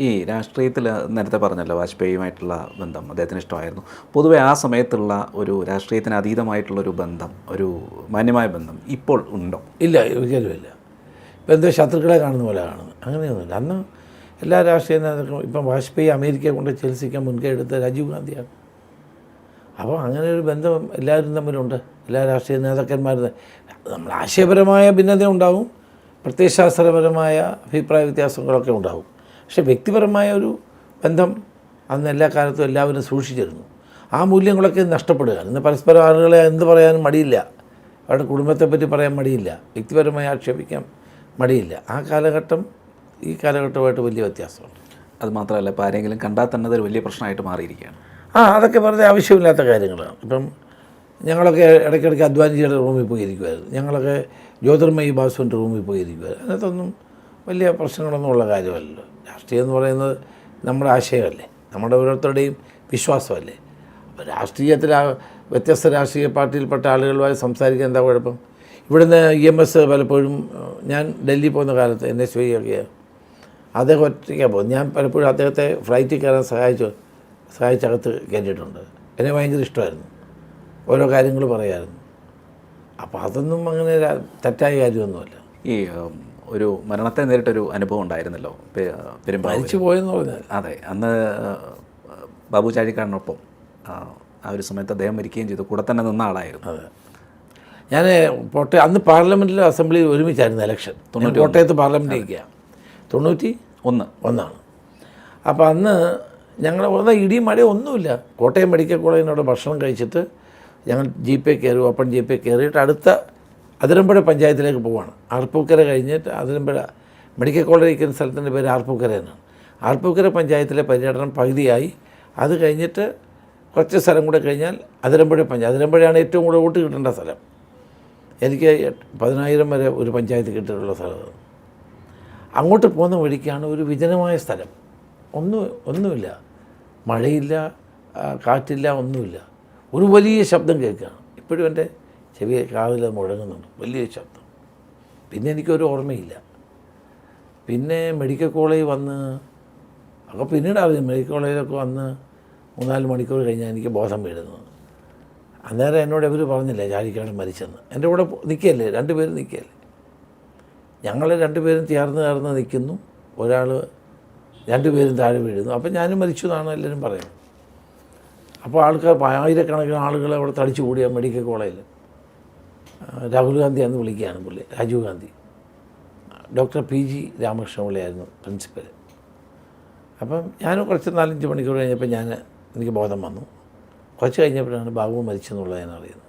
ഈ രാഷ്ട്രീയത്തിൽ നേരത്തെ പറഞ്ഞല്ലോ വാജ്പേയിയുമായിട്ടുള്ള ബന്ധം അദ്ദേഹത്തിന് ഇഷ്ടമായിരുന്നു. പൊതുവെ ആ സമയത്തുള്ള ഒരു രാഷ്ട്രീയത്തിന് അതീതമായിട്ടുള്ള ഒരു ബന്ധം ഒരു മാന്യമായ ബന്ധം ഇപ്പോൾ ഉണ്ടോ? ഇല്ല ഒരിക്കലും ഇല്ല. എന്തോ ശത്രുക്കളെ കാണുന്ന പോലെ കാണുന്നത് അങ്ങനെയൊന്നുമില്ല. അന്ന് എല്ലാ രാഷ്ട്രീയ നേതാക്കളും ഇപ്പം വാജ്പേയി അമേരിക്കയെ കൊണ്ട് ചികിത്സിക്കാൻ മുൻകൈ എടുത്ത രാജീവ് ഗാന്ധിയാണ്. അപ്പോൾ അങ്ങനെ ഒരു ബന്ധം എല്ലാവരും തമ്മിലുണ്ട്. എല്ലാ രാഷ്ട്രീയ നേതാക്കന്മാരും നമ്മൾ ആശയപരമായ ഭിന്നത ഉണ്ടാവും. പ്രത്യയശാസ്ത്രപരമായ അഭിപ്രായ വ്യത്യാസങ്ങളൊക്കെ ഉണ്ടാവും. പക്ഷേ വ്യക്തിപരമായ ഒരു ബന്ധം അന്ന് എല്ലാ കാലത്തും എല്ലാവരും സൂക്ഷിച്ചിരുന്നു. ആ മൂല്യങ്ങളൊക്കെ നഷ്ടപ്പെടുകയാണ് ഇന്ന് പരസ്പരം ആളുകളെ എന്ത് പറയാനും മടിയില്ല. അവരുടെ കുടുംബത്തെപ്പറ്റി പറയാൻ മടിയില്ല. വ്യക്തിപരമായി ആക്ഷേപിക്കാൻ മടിയില്ല. ആ കാലഘട്ടം ഈ കാലഘട്ടമായിട്ട് വലിയ വ്യത്യാസമുണ്ട്. അത് മാത്രമല്ല ഇപ്പോൾ ആരെങ്കിലും കണ്ടാൽ തന്നെ അതൊരു വലിയ പ്രശ്നമായിട്ട് മാറിയിരിക്കുകയാണ്. ആ അതൊക്കെ വെറുതെ ആവശ്യമില്ലാത്ത കാര്യങ്ങളാണ്. ഇപ്പം ഞങ്ങളൊക്കെ ഇടയ്ക്കിടയ്ക്ക് അദ്വാനിജിയുടെ റൂമിൽ പോയിരിക്കുമായിരുന്നു ഞങ്ങളൊക്കെ ജ്യോതിർമയി ബാസുവിന്റെ റൂമിൽ പോയിരിക്കുമായിരുന്നു അതിനകത്തൊന്നും വലിയ പ്രശ്നങ്ങളൊന്നും ഉള്ള കാര്യമല്ലല്ലോ. രാഷ്ട്രീയം എന്ന് പറയുന്നത് നമ്മുടെ ആശയമല്ലേ. നമ്മുടെ ഓരോരുത്തരുടെയും വിശ്വാസമല്ലേ. അപ്പോൾ രാഷ്ട്രീയത്തിൽ വ്യത്യസ്ത രാഷ്ട്രീയ പാർട്ടിയിൽപ്പെട്ട ആളുകളുമായി സംസാരിക്കാൻ എന്താ കുഴപ്പം? ഇവിടുന്ന് ഇ എം എസ് പലപ്പോഴും ഞാൻ ഡൽഹി പോകുന്ന കാലത്ത് എൻ എസ് വൈയൊക്കെ അദ്ദേഹം ഒറ്റയ്ക്കാണ് പോകുന്നത്. ഞാൻ പലപ്പോഴും അദ്ദേഹത്തെ ഫ്ലൈറ്റിൽ കയറാൻ സഹായിച്ചു സഹായിച്ചകത്ത് കയറ്റിയിട്ടുണ്ട്. എന്നെ ഭയങ്കര ഇഷ്ടമായിരുന്നു. ഓരോ കാര്യങ്ങൾ പറയായിരുന്നു. അപ്പോൾ അതൊന്നും അങ്ങനെ തെറ്റായ കാര്യമൊന്നുമല്ല. ഈ ഒരു മരണത്തെ നേരിട്ടൊരു അനുഭവം ഉണ്ടായിരുന്നല്ലോ മരിച്ചു പോയെന്ന് പറഞ്ഞാൽ. അതെ അന്ന് ബാബു ചാഴിക്കാടിനൊപ്പം ആ, ഒരു സമയത്ത് അദ്ദേഹം മരിക്കുകയും ചെയ്തു. കൂടെ തന്നെ നിന്ന ആളായിരുന്നു. അതെ. ഞാൻ കോട്ടയം അന്ന് പാർലമെന്റിലും അസംബ്ലിയിൽ ഒരുമിച്ചായിരുന്നു ഇലക്ഷൻ തൊണ്ണൂറ്റി കോട്ടയത്ത് പാർലമെന്റിലേക്കാണ് തൊണ്ണൂറ്റി ഒന്ന്. ഒന്നാണ്. അപ്പോൾ അന്ന് ഞങ്ങൾ വന്ന ഇടിയും മഴയും ഒന്നുമില്ല. കോട്ടയം മെഡിക്കൽ കോളേജിനോട് ഭക്ഷണം കഴിച്ചിട്ട് ഞങ്ങൾ ജി പേ കയറി ഓപ്പൺ ജി പേ കയറിയിട്ട് അടുത്ത അതിരമ്പുഴ പഞ്ചായത്തിലേക്ക് പോവാണ്. ആർപ്പൂക്കര കഴിഞ്ഞിട്ട് അതിരമ്പുഴ മെഡിക്കൽ കോളേജ് ഇരിക്കുന്ന സ്ഥലത്തിന്റെ പേര് ആർപ്പൂക്കര എന്നാണ്. ആർപ്പൂക്കര പഞ്ചായത്തിലെ പര്യടനം പകുതിയായി. അത് കഴിഞ്ഞിട്ട് കുറച്ച് സ്ഥലം കൂടെ കഴിഞ്ഞാൽ അതിരമ്പുഴ പഞ്ചായത്ത് അതിരമ്പുഴയാണ് ഏറ്റവും കൂടുതൽ വോട്ട് കിട്ടേണ്ട സ്ഥലം. എനിക്ക് പതിനായിരം വരെ ഒരു പഞ്ചായത്ത് കിട്ടിയിട്ടുള്ള സ്ഥലം അങ്ങോട്ട് പോകുന്ന വഴിക്കാണ് ഒരു വിജനമായ സ്ഥലം. ഒന്നും ഒന്നുമില്ല. മഴയില്ല കാറ്റില്ല ഒന്നുമില്ല. ഒരു വലിയ ശബ്ദം കേൾക്കുകയാണ്. ഇപ്പോഴും എന്റെ ചെവി അത് മുഴങ്ങുന്നുണ്ട്. വലിയ ശബ്ദം. പിന്നെ എനിക്കൊരു ഓർമ്മയില്ല. പിന്നെ മെഡിക്കൽ കോളേജ് വന്ന് അപ്പോൾ പിന്നീട് അറിയാം മെഡിക്കൽ കോളേജിലൊക്കെ വന്ന് മൂന്നാൽ മണിക്കൂർ കഴിഞ്ഞാൽ എനിക്ക് ബോധം വീഴുന്നത്. അന്നേരം എന്നോട് ഇവർ പറഞ്ഞില്ലേ ചാഴിക്കാട് മരിച്ചെന്ന്. എന്റെ കൂടെ നിൽക്കുകയല്ലേ രണ്ടുപേരും നിൽക്കുകയല്ലേ ഞങ്ങൾ രണ്ടുപേരും ചേർന്ന് ചേർന്ന് നിൽക്കുന്നു ഒരാൾ രണ്ടുപേരും താഴെ വീഴുന്നു. അപ്പം ഞാനും മരിച്ചു എന്നാണ് എല്ലാവരും പറയുന്നത്. അപ്പോൾ ആൾക്കാർ ആയിരക്കണക്കിന് ആളുകൾ അവിടെ തടിച്ചു കൂടിയ മെഡിക്കൽ കോളേജിൽ രാഹുൽ ഗാന്ധി അന്ന് വിളിക്കുകയാണ് പുള്ളി Rajiv Gandhi. Doctor P G Ramakrishna രാമകൃഷ്ണപിള്ളയായിരുന്നു principal അപ്പം ഞാൻ കുറച്ച് നാലഞ്ച് മണിക്കൂർ കഴിഞ്ഞപ്പോൾ ഞാൻ എനിക്ക് ബോധം വന്നു. കുറച്ച് കഴിഞ്ഞപ്പോഴാണ് ബാബു മരിച്ചെന്നുള്ളത് ഞാൻ അറിയുന്നത്.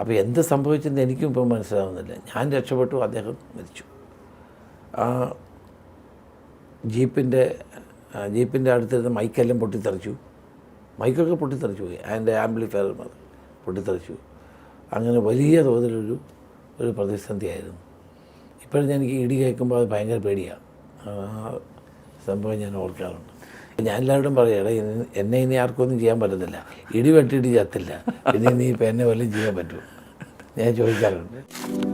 അപ്പോൾ എന്ത് സംഭവിച്ചെന്ന് എനിക്കും ഇപ്പം മനസ്സിലാവുന്നില്ല. ഞാൻ രക്ഷപ്പെട്ടു അദ്ദേഹം മരിച്ചു. ആ ജീപ്പിന്റെ ജീപ്പിന്റെ അടുത്തിരുന്ന് മൈക്കെല്ലാം പൊട്ടിത്തെറിച്ചു. മൈക്കൊക്കെ പൊട്ടിത്തെറിച്ചു പോയി. അതിന്റെ ആംപ്ലിഫയർ പൊട്ടിത്തെറിച്ചു. അങ്ങനെ വലിയ തോതിലൊരു ഒരു പ്രതിസന്ധിയായിരുന്നു. ഇപ്പോഴും എനിക്ക് ഇടി കേൾക്കുമ്പോൾ അത് ഭയങ്കര പേടിയാണ് സംഭവം ഞാൻ ഓർക്കാറുണ്ട്. ഞാൻ എല്ലാവരോടും പറയാം എടാ ഇനി- എന്നെ ഇനി ആർക്കൊന്നും ചെയ്യാൻ പറ്റത്തില്ല. ഇടി വെട്ടിയിട്ട് ചത്തില്ല. പിന്നെ ഇനി ഇപ്പം എന്നെ വല്ലതും ചെയ്യാൻ പറ്റുമോ? ഞാൻ ചോദിക്കാറുണ്ട്.